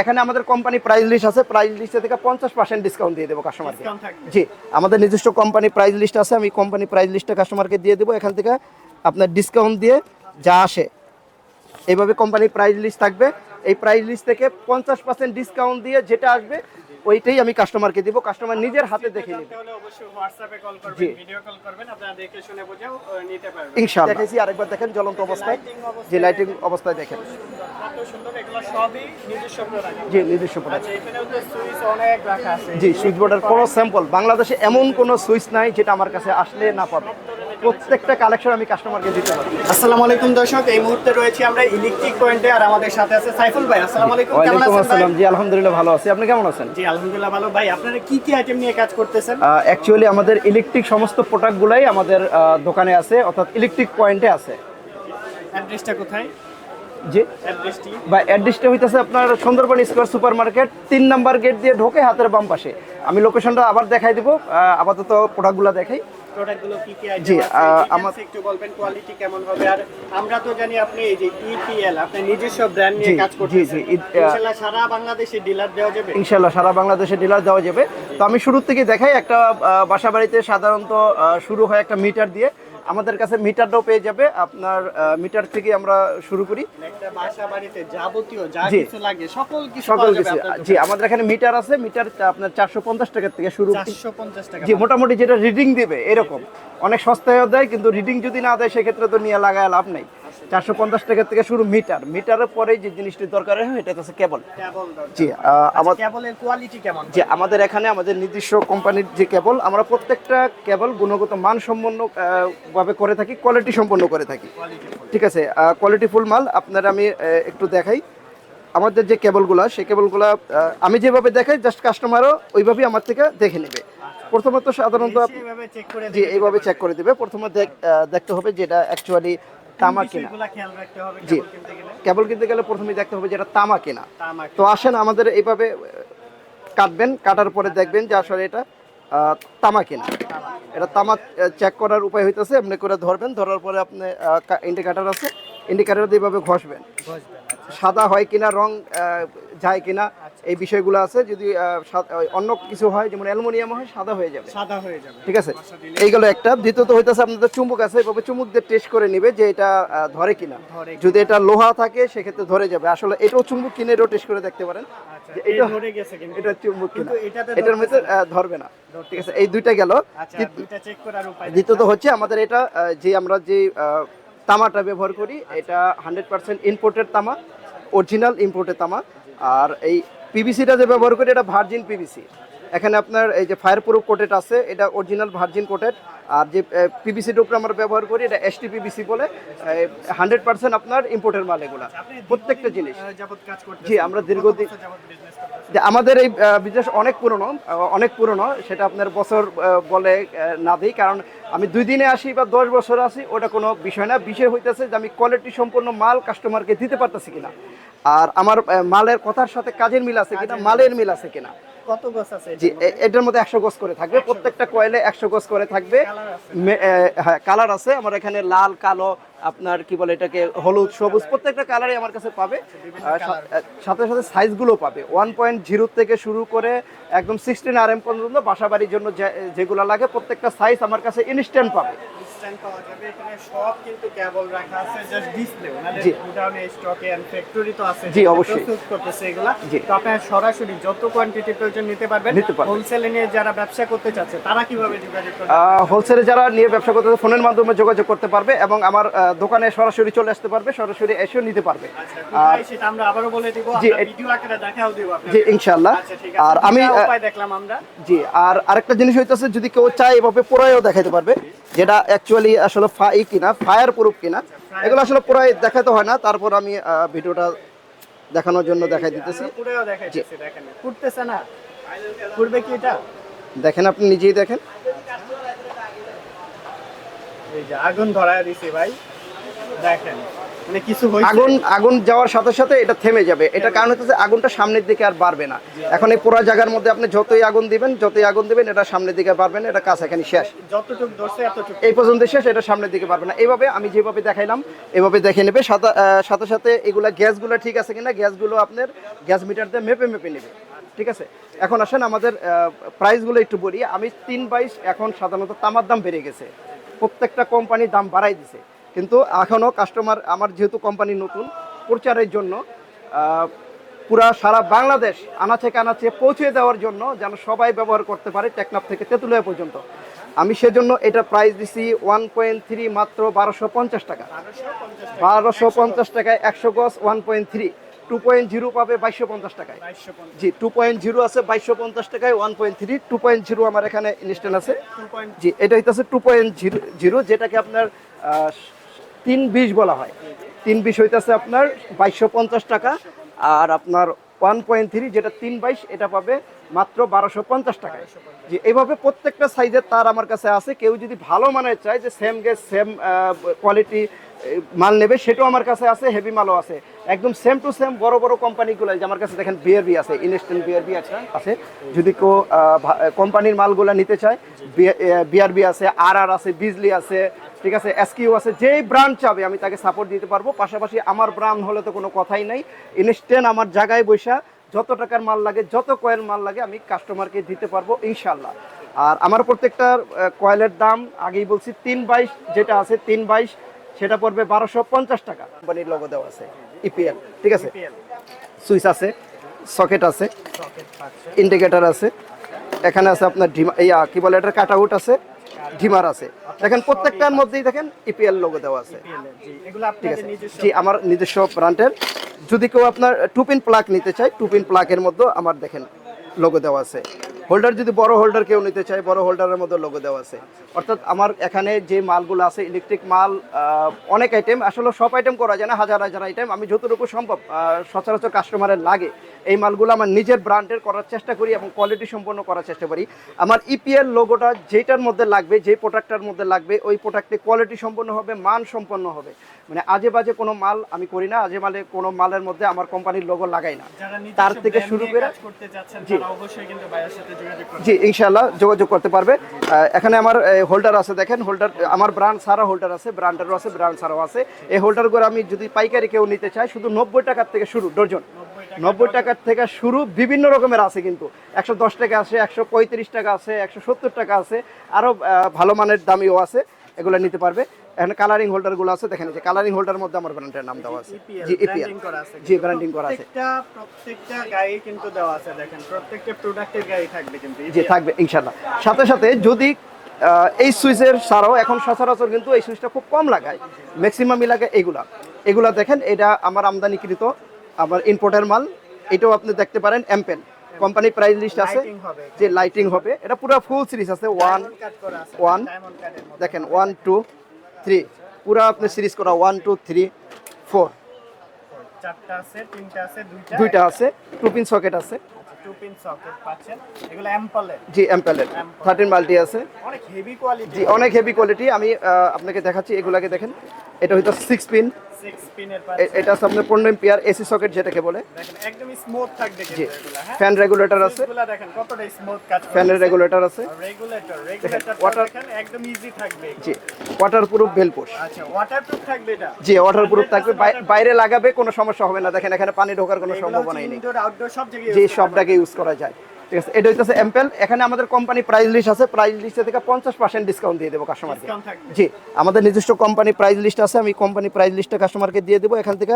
এখানে আমাদের company price list আছে প্রাইস লিস্টে থেকে পঞ্চাশ পার্সেন্ট ডিসকাউন্ট দিয়ে দেবো কাস্টমারকে জি আমাদের নিজস্ব কোম্পানি প্রাইস লিস্ট আছে আমি কোম্পানি প্রাইস লিস্টটা কাস্টমারকে দিয়ে দেবো এখান থেকে আপনার ডিসকাউন্ট দিয়ে যা আসে। এইভাবে কোম্পানির প্রাইস লিস্ট থাকবে। এই প্রাইস লিস্ট থেকে পঞ্চাশ পার্সেন্ট ডিসকাউন্ট দিয়ে যেটা আসবে ওইটাই আমি কাস্টমারকে দিব কাস্টমার নিজের হাতে দেখে নেবে। ইনশাআল্লাহ। দেখেছি আরেকবার দেখেন জ্বলন্ত অবস্থায়। যে লাইটিং অবস্থায় দেখেন। জি নিজস্ব আচ্ছা জি সুইচ বোর্ডের কোনো স্যাম্পল বাংলাদেশে এমন কোনো সুইচ নাই যেটা আমার কাছে আসলে না পাবে। প্রত্যেকটা কালেকশন আমি কাস্টমারকে দিতে পারি আসসালামু আলাইকুম দর্শক এই মুহূর্তে রয়েছে আমরা ইলেকট্রিক পয়েন্টে আর আমাদের সাথে আছে সাইফুল ভাই। আসসালামু আলাইকুম কেমন আছেন আসসালাম। জি আলহামদুলিল্লাহ ভালো আছি। আপনি কেমন আছেন? জি আলহামদুলিল্লাহ ভালো। ভাই আপনারা কি কি আইটেম নিয়ে কাজ করতেছেন? অ্যাকচুয়ালি আমাদের ইলেকট্রিক সমস্ত প্রোডাক্টগুলাই আমাদের দোকানে আছে অর্থাৎ ইলেকট্রিক পয়েন্টে আছে। অ্যাড্রেসটা কোথায়? জি। অ্যাড্রেসটি বা অ্যাড্রেসটা হইতেছে আপনার সুন্দরবন স্কোয়ার সুপার মার্কেট তিন নাম্বার গেট দিয়ে ঢোকে হাতের বাম পাশে। আমি লোকেশনটা আবার দেখাই দিব আপাতত প্রোডাক্টগুলো দেখাই। প্রোডাক্টগুলো কি কি জি, আমার একটু বলবেন কোয়ালিটি কেমন হবে। আর আমরা তো জানি আপনি এই যে ইপিএল আপনি নিজস্ব ব্র্যান্ড নিয়ে কাজ জি, জি, ইনশাআল্লাহ সারা বাংলাদেশে ডিলার দেওয়া যাবে? ইনশাল্লাহ সারা বাংলাদেশে ডিলার দেওয়া যাবে। তো আমি শুরুর থেকে দেখাই একটা বাসা বাড়িতে সাধারণত শুরু হয় একটা মিটার দিয়ে। আমাদের কাছে মিটারটাও পেয়ে যাবে। আপনার মিটার থেকে আমরা শুরু করি। একটা বাসা বাড়িতে যাবতীয় যা কিছু লাগে সকল কিছু সকল কিছু। জি আমাদের এখানে মিটার আছে। মিটার আপনার চারশো পঞ্চাশ টাকার থেকে শুরু। জি মোটামুটি যেটা রিডিং দেবে এরকম। অনেক সস্তায় দেয় কিন্তু রিডিং যদি না দেয় সেক্ষেত্রে তো নিয়ে লাগায় লাভ নেই। চারশো পঞ্চাশ টাকা থেকে শুরু মিটার। মিটারের পরে যে জিনিসটি দরকার হয় এটা হচ্ছে কেবল জি আচ্ছা, কেবলের কোয়ালিটি কেমন? যে আমাদের এখানে আমাদের নিজস্ব কোম্পানির যে কেবল আমরা প্রত্যেকটা কেবল গুণগত মান সম্পন্ন ভাবে করে থাকি কোয়ালিটি সম্পন্ন করে থাকি। ঠিক আছে কোয়ালিটি ফুল মাল আপনার আমি একটু দেখাই। আমাদের যে কেবলগুলো সেই কেবলগুলো আমি যেভাবে দেখাই জাস্ট কাস্টমারও ওইভাবেই আমার থেকে দেখে নেবে। প্রথমত সাধারণত জি এইভাবে চেক করে দিবে। প্রথমে দেখতে হবে যেটা অ্যাকচুয়ালি তামা কিনা। জি। কেবল কিনতে গেলে। প্রথমে দেখতে হবে যেটা তামা কিনা। তো আসেন আমাদের এইভাবে কাটবেন কাটার পরে দেখবেন যে আসলে এটা তামা কিনা। এটা তামা চেক করার উপায় হইতেছে এমনি করে ধরবেন ধরার পরে আপনি ইন্ডিকেটার আছে। ইন্ডিকেটার দিয়ে এইভাবে ঘষবেন। সাদা হয় কিনা রং যায় কিনা এই বিষয়গুলো আছে যদি অন্য কিছু হয় যেমন অ্যালুমিনিয়াম হয় সাদা হয়ে যাবে। সাদা হয়ে যাবে। ঠিক আছে? এইগুলো একটা। দ্বিতীয়ত হইতেছে আপনাদের চুম্বক আছে এভাবে চুম্বক দিয়ে টেস্ট করে নিবে যে এটা ধরে কিনা। যদি এটা লোহা থাকে সেক্ষেত্রে ধরে যাবে। আসলে এটাও চুম্বক কিনে এটাও টেস্ট করে দেখতে পারেন। আচ্ছা এটা ধরে গেছে কিন্তু। এটা চুম্বক কিনা। এটার মধ্যে ধরবে না। ঠিক আছে? এই দুইটা গেল। আচ্ছা দ্বিতীয়ত হচ্ছে আমাদের এটা যে আমরা যে তামাটা ব্যবহার করি এটা হান্ড্রেড পার্সেন্ট ইম্পোর্টেড তামা অরিজিনাল ইম্পোর্টেড তামা। আর এই পিভিসিটা যে ব্যবহার করি এটা ভার্জিন পিভিসি এখানে আপনার এই যে ফায়ার প্রুফ কোটেড আছে এটা অরিজিনাল ভার্জিন কোটেড আর যে পিভিসির উপরে আমরা ব্যবহার করি এটা এসটি পিভিসি বলে। হান্ড্রেড পার্সেন্ট আপনার ইম্পোর্টের মাল এগুলা। প্রত্যেকটা জিনিস। জি আমরা দীর্ঘদিন যে আমাদের এই বিজনেস অনেক পুরনো অনেক পুরনো। সেটা আপনার বছর বলে না দিই। কারণ আমি দুই দিনে আসি বা দশ বছর আসি ওটা কোনো বিষয় না। বিষয় হইতেছে যে আমি কোয়ালিটি সম্পন্ন মাল কাস্টমারকে দিতে পারতেছি কিনা। আর আমার মালের কথার সাথে কাজের মিল আছে কিনা মালের মিল আছে কিনা। কত গোছ আছে জি এটার মধ্যে একশো গোছ করে থাকবে প্রত্যেকটা কয়েলে একশো গোছ করে থাকবে। হ্যাঁ কালার আছে। আমার এখানে লাল কালো আপনার কি বলে এটাকে হলুদ সবুজ প্রত্যেকটা কালারই আমার কাছে পাবে। আহ, সাথে সাথে সাইজগুলো পাবে। ওয়ান পয়েন্ট জিরো থেকে শুরু করে একদম সিক্সটিন আর এম পর্যন্ত বাসা বাড়ির জন্য যেগুলো লাগে প্রত্যেকটা সাইজ আমার কাছে ইনস্ট্যান্ট পাবে। স্ট্যান্ড পাওয়া যাবে এখানে সব কিন্তু কেবল রাখা আছে জাস্ট ডিসপ্লে জি। গুডাউনে স্টকে এন্ড ফ্যাক্টরি তো আছে জি, অবশ্যই। প্রস্তুত করতেছে এগুলা। তো আপনারা সরাসরি যত কোয়ান্টিটি প্রয়োজন নিতে পারবেন হোলসেলে নিয়ে যারা ব্যবসা করতে চাচ্ছে তারা কীভাবে যোগাযোগ করবে হোলসেলে যারা নিয়ে ব্যবসা করতে ফোনের মাধ্যমে যোগাযোগ করতে পারবে এবং আমার দোকানে সরাসরি চলে আসতে পারবে সরাসরি এসেও নিতে পারবে। আচ্ছা কোথায় সেটা আমরা বলে দিব আমরা ভিডিও আকারে দেখাও দিব জি ইনশাল্লাহ আচ্ছা আর আমি উপায় দেখলাম আমরা। জি আর আরেকটা জিনিস হইতেছে যদি কেউ চায় এভাবে পুরাইও দেখাতে পারবে। যেটা অ্যাকচুয়ালি আসলে ফাই কিনা ফায়ার প্রুফ কিনা এগুলো আসলে পুরাই দেখাতে হয় না। তারপর আমি ভিডিওটা দেখানোর জন্য দেখাই দিতেছি। ফুটতেছে না। ফুটবে কি এটা? দেখেন আপনি নিজেই দেখেন। এই যে আগুন ধরায় দিছি ভাই। দেখেন। আগুন আগুন যাওয়ার সাথে সাথে এটা থেমে যাবে। এটা কারণ হচ্ছে আগুনটা সামনের দিকে আর বাড়বে না। এখন এই পুরো জায়গার মধ্যে আপনি যতই আগুন দিবেন যতই আগুন দিবেন এটা সামনের দিকে বাড়বে না এটা কাজ এখানে শেষ। যতটুকু ধরছে এতটুকু। এই পর্যন্ত শেষ এটা সামনের দিকে পারবে না। এইভাবে আমি যেভাবে দেখাইলাম এভাবে দেখে নেবে। সাথে সাথে এগুলা গ্যাসগুলো ঠিক আছে কিনা গ্যাসগুলো আপনার গ্যাস মিটার দিয়ে মেপে মেপে নেবে। ঠিক আছে? এখন আসেন আমাদের প্রাইসগুলো একটু বলি। আমি তিন বাইশ এখন সাধারণত তামার দাম বেড়ে গেছে। প্রত্যেকটা কোম্পানির দাম বাড়াই দিছে। কিন্তু এখনও কাস্টমার আমার যেহেতু কোম্পানি নতুন প্রচারের জন্য পুরা সারা বাংলাদেশ আনাচে কানাচে পৌঁছে দেওয়ার জন্য যেন সবাই ব্যবহার করতে পারে টেকনাফ থেকে তেঁতুলিয়া পর্যন্ত। আমি সেজন্য এটা প্রাইস দিছি ওয়ান পয়েন্ট থ্রি মাত্র বারোশো পঞ্চাশ টাকা। বারোশো পঞ্চাশ টাকায় একশো গজ one point three two point zero পাবে বাইশশো পঞ্চাশ টাকায়। জি টু পয়েন্ট জিরো আছে বাইশশো পঞ্চাশ টাকায় one point three two point zero আমার এখানে ইনস্ট্যান্ট আছে। জি এটা হইতেছে টু পয়েন্ট জিরো জিরো যেটাকে আপনার তিন বিশ বলা হয়। তিন বিশ হইতেছে আপনার বাইশশো পঞ্চাশ টাকা আর আপনার ওয়ান পয়েন্ট থ্রি যেটা তিন বাইশ, এটা পাবে মাত্র বারোশো পঞ্চাশ টাকায়। জি, এইভাবে প্রত্যেকটা সাইজের তার আমার কাছে আছে। কেউ যদি ভালো মানের চায় যে সেম গেস সেম কোয়ালিটি মাল নেবে, সেটাও আমার কাছে আছে হেভি মালও আছে। একদম সেম টু সেম বড় বড় কোম্পানিগুলো যে আমার কাছে দেখেন বিআরবি আছে ইনস্ট্যান্ট বিআরবি আছে আছে। যদি কেউ কোম্পানির মালগুলো নিতে চায় বিআরবি আছে আর আর আছে বিজলি আছে, ঠিক আছে এসকিউ আছে, যেই ব্র্যান্ড চাবে, আমি তাকে সাপোর্ট দিতে পারব। পাশাপাশি আমার ব্র্যান্ড হলে তো কোনো কথাই নাই। ইনস্ট্যান্ট আমার জায়গায় বৈশা যত টাকার মাল লাগে যত কয়েল মাল লাগে আমি কাস্টমারকে দিতে পারব ইনশাল্লাহ আর আমার প্রত্যেকটা কয়েলের দাম আগেই বলছি তিন বাইশ যেটা আছে তিন বাইশ সেটা পড়বে বারোশো পঞ্চাশ টাকা। কোম্পানির লোগো দেওয়া আছে ইপিএল ঠিক আছে? সুইচ আছে সকেট আছে ইন্ডিকেটার আছে। এখানে আছে আপনার ডিমা ইয়া কি বলে এটার কাট আউট আছে ঢিমার আছে। দেখেন প্রত্যেকটার মধ্যেই দেখেন ইপিএল লোগো দেওয়া আছে। ঠিক আছে। জি আমার নিজস্ব ব্র্যান্ডের। যদি কেউ আপনার টুপিন প্লাগ নিতে চায় টুপিন প্লাগের মধ্যে আমার দেখেন লোগো দেওয়া আছে। হোল্ডার যদি বড় হোল্ডার কেউ নিতে চায়, বড় হোল্ডারের মধ্যে লোগো দেওয়া আছে। অর্থাৎ আমার এখানে যে মালগুলো আছে ইলেকট্রিক মাল অনেক আইটেম আসলে সব আইটেম করা যায় না, হাজার হাজার আইটেম আমি যতটুকু সম্ভব সচরাচর কাস্টমারের লাগে। এই মালগুলো আমার নিজের ব্র্যান্ডের করার চেষ্টা করি এবং কোয়ালিটি সম্পন্ন করার চেষ্টা করি। আমার ইপিএল লোগোটা যেটার মধ্যে লাগবে, যে প্রোডাক্টটার মধ্যে লাগবে, ওই প্রোডাক্টে কোয়ালিটি সম্পন্ন হবে, মান সম্পন্ন হবে। মানে আজে বাজে কোনো মাল আমি করি না আজে মালে কোনো মালের মধ্যে আমার কোম্পানির লোগো লাগাই না। তার থেকে শুরু করে জি। ইনশাল্লাহ যোগাযোগ করতে পারবে। এখানে আমার হোল্ডার আছে দেখেন হোল্ডার আমার ব্র্যান্ড ছাড়া হোল্ডার আছে ব্র্যান্ডেরও আছে ব্র্যান্ড ছাড়াও আছে। এই হোল্ডারগুলো আমি যদি পাইকারি কেউ নিতে চাই শুধু নব্বই টাকার থেকে শুরু ডজন নব্বই টাকার থেকে শুরু বিভিন্ন রকমের আছে কিন্তু। একশো দশ টাকা আছে একশো পঁয়ত্রিশ টাকা আছে একশো সত্তর টাকা আছে আরও ভালো মানের দামিও আছে এগুলো নিতে পারবে। এখানে কালারিং হোল্ডারগুলো আছে দেখেন যে কালারিং হোল্ডার মধ্যে আমার ব্র্যান্ডের নাম দেওয়া আছে। জি ইপিএল। জি ব্র্যান্ডিং করা আছে। প্রত্যেকটা প্রত্যেকটা গায়ে কিন্তু দেওয়া আছে দেখেন। প্রত্যেকটা প্রোডাক্টের গায়ে থাকবে কিন্তু জি থাকবে ইনশাল্লাহ সাথে সাথে যদি এই সুইচের ছাড়াও এখন সচরাচর কিন্তু এই সুইচটা খুব কম লাগায়। ম্যাক্সিমামই লাগে এগুলা। এগুলা দেখেন এটা আমার আমদানিকৃত আমার ইম্পোর্টের মাল। এটাও আপনি দেখতে পারেন এমপেন কোম্পানি প্রাইস লিস্ট আছে। যে লাইটিং হবে এটা পুরো ফুল সিরিজ আছে। ওয়ান মধ্যে। দেখেন ওয়ান টু থ্রি পুরো আপনি সিরিজ করা ওয়ান টু থ্রি ফোর চারটা আছে দুইটা আছে টু পিন সকেট আছে। পাচ্ছেন। জি থার্টিন মাল্টি আছে। অনেক হেভি কোয়ালিটি জি অনেক হেভি কোয়ালিটি আমি আপনাকে দেখাচ্ছি এগুলাকে দেখেন। এটা হয়তো সিক্স পিন এটা আছে আপনার পনেরো এম্পিয়ার এসি সকেট যেটাকে বলে। একদম স্মুথ থাকবে জি। ফ্যান রেগুলেটর আছে। দেখেন কতটা স্মুথ কাজ ফ্যানের রেগুলেটর আছে। রেগুলেটর রেগুলেটর water- একদম ইজি থাকবে জি ওয়াটার প্রুফ বেলপোষ আচ্ছা ওয়াটারপ্রুফ থাকবে এটা? জি ওয়াটার প্রুফ থাকবে বাইরে লাগাবে কোনো সমস্যা হবে না। দেখেন এখানে পানি ঢোকার কোনো সম্ভাবনাই নেই। ইনডোর আউটডোর সব জায়গায় সবটাকে ইউজ করা যায়। ঠিক আছে এটা হচ্ছে এম্পেল এখানে আমাদের কোম্পানি প্রাইস লিস্ট আছে প্রাইস লিস্টে থেকে পঞ্চাশ পার্সেন্ট ডিসকাউন্ট দিয়ে দেবো কাস্টমারকে জি আমাদের নিজস্ব কোম্পানি প্রাইস লিস্ট আছে আমি কোম্পানি প্রাইস লিস্টটা কাস্টমারকে দিয়ে দেবো এখান থেকে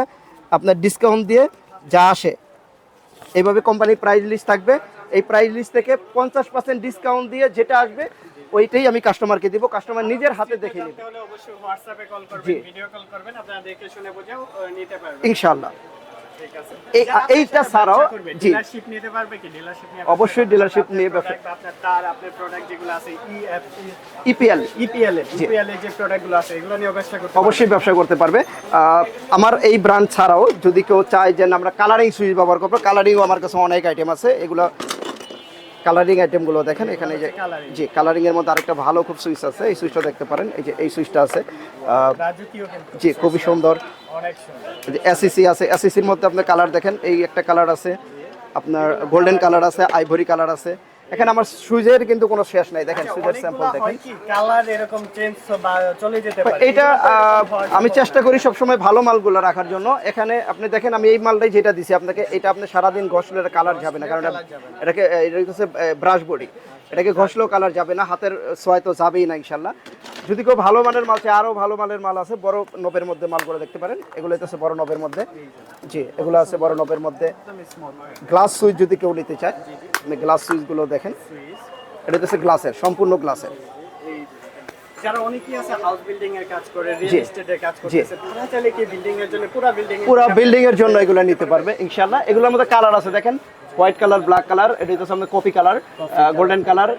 আপনার ডিসকাউন্ট দিয়ে যা আসে। এইভাবে কোম্পানি প্রাইস লিস্ট থাকবে। এই প্রাইস লিস্ট থেকে পঞ্চাশ পার্সেন্ট ডিসকাউন্ট দিয়ে যেটা আসবে ওইটাই আমি কাস্টমারকে দিব। কাস্টমার নিজের হাতে দেখে নেবে। তাহলে অবশ্যই হোয়াটসঅ্যাপে কল করবেন জি। ভিডিও কল করবেন আপনারা দেখে শুনে বুঝেও নিতে পারবেন। ইনশাল্লাহ এইটা ছাড়াও, জি। ডিলারশিপ নিতে পারবে কি? ডিলারশিপ নিয়ে অবশ্যই ব্যবসা- আপনার তার আপনার প্রোডাক্ট যেগুলো আছে ইপিএল ইপিএল ইপিএল এর যে প্রোডাক্টগুলো আছে এগুলো নিয়ে ব্যবসা করতে অবশ্যই ব্যবসা করতে পারবে। আহ, আমার এই ব্র্যান্ড ছাড়াও যদি কেউ চায় যে আমরা কালারিং সুইচ ব্যবহার করব কালারিংও আমার কাছে অনেক আইটেম আছে। এগুলো কালারিং আইটেমগুলো দেখেন এখানে এই যে। জি কালারিং এর মধ্যে আরেকটা ভালো খুব সুইচ আছে এই সুইচটা দেখতে পারেন এই যে এই সুইচটা আছে। জি খুবই সুন্দর। এসিসি আছে এসিসির মধ্যে আপনার কালার দেখেন এই একটা কালার আছে আপনার গোল্ডেন কালার আছে আইভরি কালার আছে। এখানে আমার সুজের কিন্তু কোনো শেষ নাই। দেখেন সুইচের স্যাম্পল দেখেন। কালার এরকম চেঞ্জ বা চলে যেতে পারে। হওয়ার আমি চেষ্টা করি সবসময় ভালো মালগুলো রাখার জন্য। এখানে আপনি দেখেন আমি এই মালটাই যেটা দিছি আপনাকে এটা আপনি সারাদিন ঘষলে কালার যাবে না কারণ এটাকে এটা হচ্ছে ব্রাশ বডি এটাকে ঘষলেও কালার যাবে না হাতের সোয়াই তো যাবেই না ইনশাল্লাহ। যদি কেউ ভালো মানের মাল চাই আরও ভালো মানের মাল আছে বড় নবের মধ্যে মালগুলো দেখতে পারেন। এগুলো হচ্ছে বড় নবের মধ্যে। জি এগুলো আছে বড় নবের মধ্যে। গ্লাস সুইচ যদি কেউ নিতে চায় গ্লাস সুইচগুলো দেখেন। এটা হচ্ছে গ্লাসের সম্পূর্ণ গ্লাসের যারা অনেকেই আছে হাউস বিল্ডিং এর কাজ করে রিয়েল এস্টেটের কাজ করতেছে তারা চাইলে কি বিল্ডিং এর জন্য পুরো বিল্ডিং পুরো বিল্ডিং এর জন্য এগুলো নিতে পারবে ইনশাল্লাহ। এগুলোর মধ্যে কালার আছে দেখেন। হোয়াইট কালার ব্ল্যাক কালার এটা হইতেছে আপনার কপি কালার গোল্ডেন কালার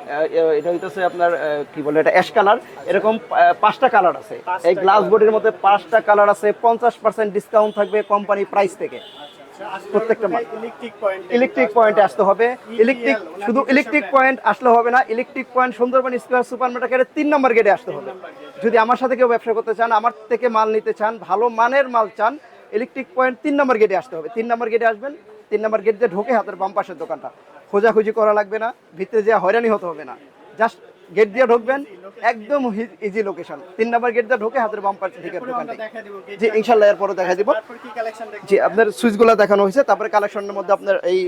এটা হইতেছে আপনার কি বলে এটা অ্যাশ কালার এরকম পাঁচটা কালার আছে। এই গ্লাস বোর্ডের মধ্যে পাঁচটা কালার আছে পঞ্চাশ পার্সেন্ট ডিসকাউন্ট থাকবে কোম্পানি প্রাইস থেকে। প্রত্যেকটা পয়েন্ট ইলেকট্রিক পয়েন্টে আসতে হবে। ইলেকট্রিক শুধু ইলেকট্রিক পয়েন্ট আসলে হবে না electric point Sundarban square super মার্কেটের তিন নম্বর গেটে আসতে হবে। যদি আমার সাথে কেউ ব্যবসা করতে চান আমার থেকে মাল নিতে চান ভালো মানের মাল চান ইলেকট্রিক পয়েন্ট তিন নম্বর গেটে আসতে হবে। তিন নম্বর গেটে আসবেন তিন নম্বর গেট দিয়ে ঢোকে হাতের বাম পাশের দোকানটা। খোঁজাখুঁজি করা লাগবে না ভিতরে যে হয়রানি হতে হবে না। জাস্ট গেট দিয়ে ঢুকবেন একদম ইজি লোকেশন তিন নম্বর গেট দিয়ে ঢোকে হাতের বাম পাশে থেকে দোকানটা। জি ইনশাল্লাহ এরপরে দেখা দিব। তারপর কি কালেকশন দেখব? জি আপনার সুইচগুলো দেখানো হয়েছে তারপরে কালেকশনের মধ্যে আপনার এই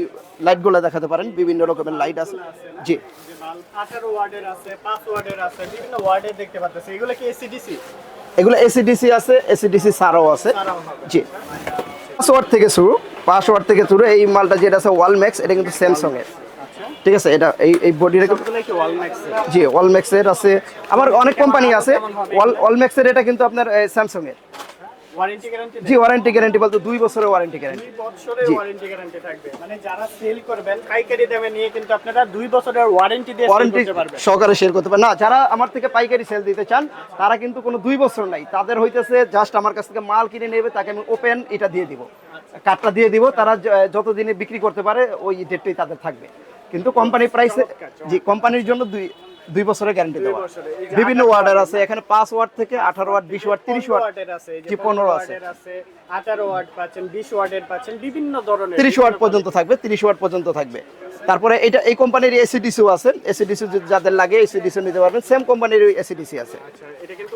লাইটগুলো দেখাতে পারেন। বিভিন্ন রকমের লাইট আছে। জি। যে মাল 18 ওয়ার্ডের আছে 5 ওয়ার্ডের আছে বিভিন্ন ওয়ার্ডের দেখতে পাচ্ছেন এগুলো এসিডিসি আছে এসিডিসি সারও আছে। জি। পাঁচ ওয়াট থেকে শুরু। পাঁচ ওয়াট থেকে শুরু এই মালটা যেটা আছে ওয়াল ম্যাক্স এটা কিন্তু স্যামসং এর। ঠিক আছে এটা এই এই বডিটা ওয়ালম্যাক্স জি ওয়ালম্যাক্সের আছে। আমার অনেক কোম্পানি আছে। ওয়াল ওয়ালম্যাক্সের এটা কিন্তু আপনার স্যামসং এর। জি ওয়ারেন্টি গ্যারান্টি বলতে দুই বছরের ওয়ারেন্টি গ্যারান্টি। বছরের ওয়ারেন্টি গ্যারান্টি থাকবে। মানে যারা সেল করবেন পাইকারি দামে নিয়ে কিন্তু আপনারা দুই বছরের ওয়ারেন্টি দিয়ে ওয়ারেন্টি সহকারে শেয়ার করতে পারে না যারা আমার থেকে পাইকারি সেল দিতে চান তারা কিন্তু কোনো দুই বছর নাই। তাদের হইতেছে জাস্ট আমার কাছ থেকে মাল কিনে নেবে তাকে আমি ওপেন এটা দিয়ে দিব। কার্ডটা দিয়ে দিব তারা যতদিনে বিক্রি করতে পারে ওই ডেটটাই তাদের থাকবে। কিন্তু কোম্পানি প্রাইসে জি কোম্পানির জন্য দুই দুই বছরের গ্যারান্টি দেওয়া। বিভিন্ন ওয়ার্ডার আছে এখানে পাঁচ ওয়াট থেকে আঠারো ওয়াট বিশ ওয়াট তিরিশ জি, 15 পনেরো আছে। 18 ওয়াট পাচ্ছেন 20 ওয়াটের পাচ্ছেন বিভিন্ন ধরনের তিরিশ ওয়াট পর্যন্ত থাকবে তিরিশ ওয়াট পর্যন্ত থাকবে। তারপরে এটা এই কোম্পানির এসিডিসিও আছে এসিডিসি যাদের লাগে এসিডিসি নিতে পারবেন সেম কোম্পানির এসিডিসি আছে। আচ্ছা এটা কিন্তু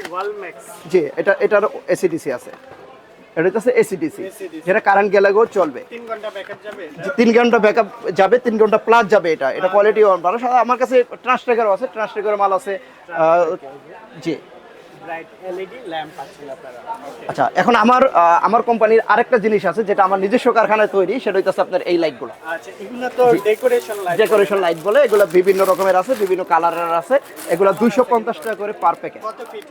জি এটা এটার এসিডিসি আছে। এটা হচ্ছে এসিডিসি যেটা কারেন্ট গেলেও চলবে। 3 ঘণ্টা ব্যাকআপ যাবে যে তিন ঘণ্টা ব্যাকআপ যাবে তিন ঘণ্টা প্লাস যাবে এটা। এটা কোয়ালিটি ভালো সাথে আমার কাছে ট্রান্সট্রেকারও আছে ট্রান্সট্রেকার মাল আছে জি। ব্রাইট এলইডি ল্যাম্প পাচ্ছেন আপনারা। আচ্ছা এখন আমার আমার কোম্পানির আরেকটা জিনিস আছে যেটা আমার নিজস্ব কারখানায় তৈরি সেটা হচ্ছে আপনার এই লাইটগুলো আচ্ছা এগুলো তো ডেকোরেশন লাইট ডেকোরেশন লাইট বলে এগুলো বিভিন্ন রকমের আছে বিভিন্ন কালারের আছে। এগুলো দুইশো পঞ্চাশ টাকা করে পার প্যাকেট কত ফিট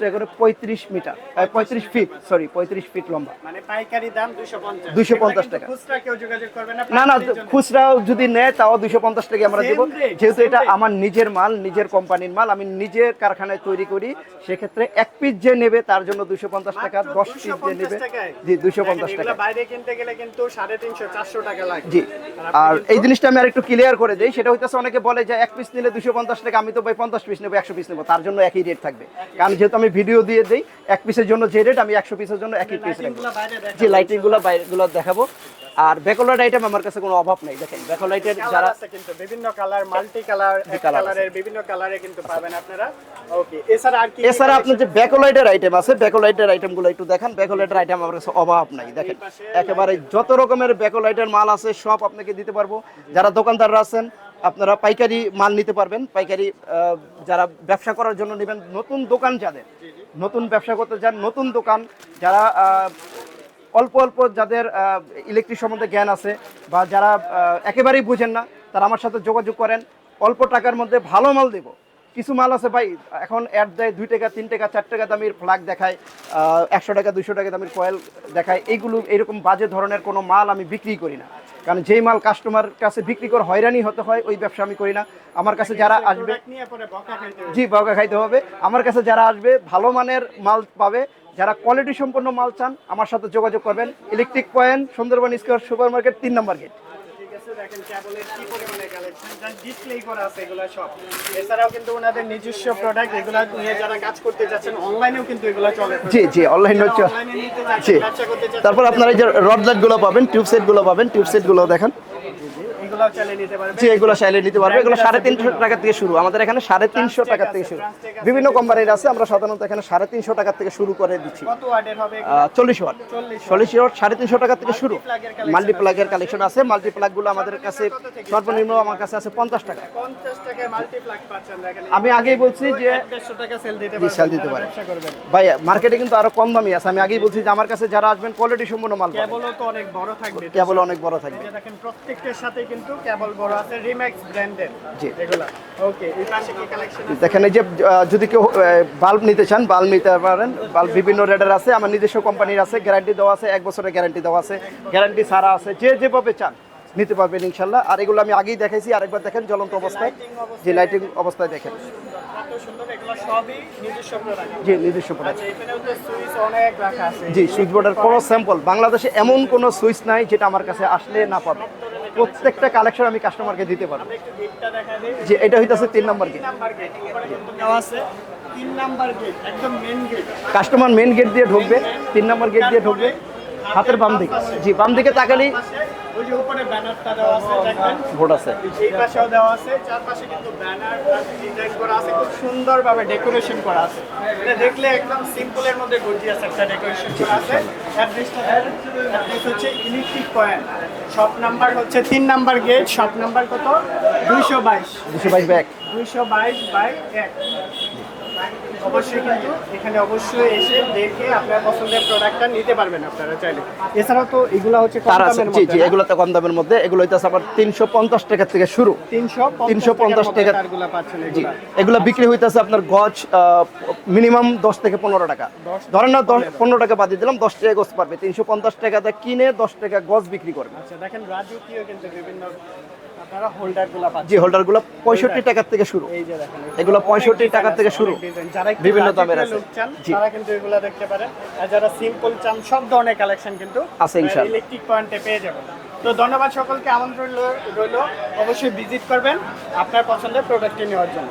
টাকা করে পঁয়ত্রিশ মিটার পঁয়ত্রিশ ফিট সরি পঁয়ত্রিশ ফিট লম্বা। মানে পাইকারি দাম 250 250 টাকা। খুচরা কেউ যোগাযোগ করবে না না খুচরাও যদি নেয় তাও দুইশো পঞ্চাশ টাকা আমরা দেবো। যেহেতু এটা আমার নিজের মাল নিজের কোম্পানির মাল আমি নিজের কারখানায় তৈরি করি সেক্ষেত্রে এক পিস যে নেবে তার জন্য দুইশো পঞ্চাশ টাকা দশ পিস যে নেবে। জি দুইশো পঞ্চাশ টাকা। বাইরে কিনতে গেলে কিন্তু 350 400 টাকা লাগে। জি আর আর এই জিনিসটা আমি আরেকটু ক্লিয়ার করে দিই সেটা হইতেছে অনেকে বলে যে এক পিস নিলে দুশো পঞ্চাশ টাকা আমি তো ভাই পঞ্চাশ পিস নেব একশো পিস নেব তার জন্য একই রেট থাকবে। কারণ যেহেতু আমি ভিডিও দিয়ে দিই এক পিসের জন্য যে রেট আমি একশো পিসের জন্য একই পিস দেখা জি লাইটিংগুলো বাইরেগুলো দেখাবো। আর ব্যাকলাইট আইটেম আমার কাছে কোনো অভাব নাই দেখেন ব্যাকলাইটের যারা আছে কিন্তু বিভিন্ন কালার মাল্টি কালার এক কালারের বিভিন্ন কালারে কিন্তু পাবেন আপনারা। ওকে এছাড়া আর কি এছাড়া আপনার যে ব্যাকলাইটের আইটেম আছে ব্যাকলাইটের আইটেমগুলো একটু দেখেন। ব্যাকলাইটের আইটেম আমার কাছে অভাব নাই দেখেন। একেবারে যত রকমের ব্যাকলাইটের মাল আছে সব আপনাকে দিতে পারব। যারা দোকানদাররা আছেন আপনারা পাইকারি মাল নিতে পারবেন। পাইকারি যারা ব্যবসা করার জন্য নেবেন নতুন দোকান যাদের নতুন ব্যবসা করতে যান নতুন দোকান যারা আহ, অল্প অল্প যাদের ইলেকট্রিক সম্বন্ধে জ্ঞান আছে বা যারা একেবারেই বুঝেন না তারা আমার সাথে যোগাযোগ করেন। অল্প টাকার মধ্যে ভালো মাল দেবো। কিছু মাল আছে ভাই এখন অ্যাড দেয় দুই টাকা তিন টাকা চার টাকা দামের ফ্ল্যাগ দেখায় একশো টাকা দুশো টাকা দামের কয়েল দেখায়। এইগুলো এরকম বাজে ধরনের কোনো মাল আমি বিক্রি করি না। কারণ যেই মাল কাস্টমার কাছে বিক্রি করে হয়রানি হতে হয় ওই ব্যবসা আমি করি না। আমার কাছে যারা আসবে বকা জি বাউকা খাইতে হবে। আমার কাছে যারা আসবে ভালো মানের মাল পাবে যারা কোয়ালিটি সম্পন্ন মাল চান আমার সাথে যোগাযোগ করবেন। Electric point Sundarban square super market তিন নম্বর গেট তারপর আপনারা এই যে রড লাইটগুলো পাবেন টিউব সেটগুলো পাবেন টিউব সেটগুলো দেখেন এগুলো চালিয়ে নিতে পারবেন জি এগুলো চাইলে নিতে পারবে। এগুলো সাড়ে তিনশো টাকা থেকে শুরু। আমাদের এখানে সাড়ে তিনশো টাকা থেকে শুরু। বিভিন্ন কোম্পানির আছে। আমরা সাধারণত এখানে সাড়ে তিনশো টাকা থেকে শুরু করে দিচ্ছি। চল্লিশ ওয়াট। চল্লিশ ওয়াট। সাড়ে তিনশো টাকা থেকে শুরু। মাল্টিপ্লাগের কালেকশন আছে। মাল্টিপ্লাগগুলো আমাদের কাছে সর্বনিম্ন আমার কাছে আছে পঞ্চাশ টাকা। আমি আগেই বলছি যে সেল দিতে পারে। ভাই মার্কেটে কিন্তু আরও কম দামি আছে। আমি আগেই বলছি যে আমার কাছে যারা আসবেন কোয়ালিটি সম্পূর্ণ মাল তো অনেক বড় থাকবে। কেবল অনেক বড় থাকবে। দেখেন প্রত্যেকটার সাথে কিন্তু কেবল বড় আছে রিম্যাক্স ব্র্যান্ডের জি। এগুলা। ওকে এই পাশে কি কালেকশন আছে? দেখেন এই যে যদি কেউ বাল্ব নিতে চান বাল্ব নিতে পারেন। বাল্ব বিভিন্ন রেডের আছে আমার নিজস্ব কোম্পানির আছে গ্যারান্টি দেওয়া আছে এক বছরের গ্যারান্টি দেওয়া আছে গ্যারান্টি সারা আছে যে যেভাবে চান নিতে পারবেন ইনশাল্লাহ। আর এগুলো আমি আগেই দেখাইছি আরেকবার দেখেন জ্বলন্ত অবস্থায়। যে লাইটিং অবস্থায় দেখেন। জি নিজস্ব আচ্ছা জি সুইচ বোর্ডের কোনো স্যাম্পল বাংলাদেশে এমন কোনো সুইচ নাই যেটা আমার কাছে আসলে না পাবে। প্রত্যেকটা কালেকশন আমি কাস্টমারকে দিতে পারব। যে এটা হইতেছে তিন number gate customer main gate দিয়ে ঢুকবে তিন নম্বর গেট দিয়ে ঢুকবে। হাতের বাম দিকে। জি বাম দিকে তাকালেই ওই যে উপরে ব্যানারটা দেওয়া আছে দেখবেন? ভোট আছে। এই পাশেও দেওয়া আছে চারপাশে কিন্তু ব্যানার ডিজাইন করা আছে খুব সুন্দরভাবে ডেকোরেশন করা আছে। এটা দেখলে একদম সিম্পলের মধ্যে গর্জিয়াস একটা ডেকোরেশন করা আছে। অ্যাড্রেসটা অ্যাড্রেস হচ্ছে ইলেকট্রিক পয়েন্ট। শপ নাম্বার হচ্ছে তিন নাম্বার গেট শপ নাম্বার কত? দুইশো বাইশ। দুশো বাইশ ব্যাগ দুইশো বাইশ বাই এক। অবশ্যই কিন্তু এখানে অবশ্যই এসে দেখে আপনার পছন্দের প্রোডাক্টটা নিতে পারবেন আপনারা চাইলে। এছাড়াও তো এগুলো হচ্ছে কম তার আছে দামের জি মধ্যে জি এগুলো তো কম দামের মধ্যে এগুলো হইতাছে আবার তিনশো পঞ্চাশ টাকা থেকে শুরু। 350 350 টাকা- জি এগুলো। বিক্রি হইতাছে আপনার গজ মিনিমাম দশ থেকে পনেরো টাকা। ধরেন না দশ পনেরো। টাকা বাদ দিয়ে দিলাম দশ টাকা গজ পারবে। তিনশো পঞ্চাশ টাকাতে কিনে দশ টাকা গজ বিক্রি করবে। আচ্ছা দেখেন রাজুকিও কিন্তু বিভিন্ন আপনারা হোল্ডারগুলো পাচ্ছেন। জি হোল্ডারগুলো পঁয়ষট্টি টাকার থেকে শুরু। এই যে দেখেন এগুলো 65 টাকা থেকে শুরু। বিভিন্ন দামের আছে। তারা কিন্তু এগুলা দেখতে পারেন আর যারা সিম্পল চান সব ধরনের কালেকশন কিন্তু আছে ইনশাআল্লাহ। ইলেকট্রিক পয়েন্টে পেয়ে যাবেন। তো ধন্যবাদ সকলকে আমন্ত্রণ রইল অবশ্যই ভিজিট করবেন আপনার পছন্দের প্রোডাক্টটি নেওয়ার জন্য।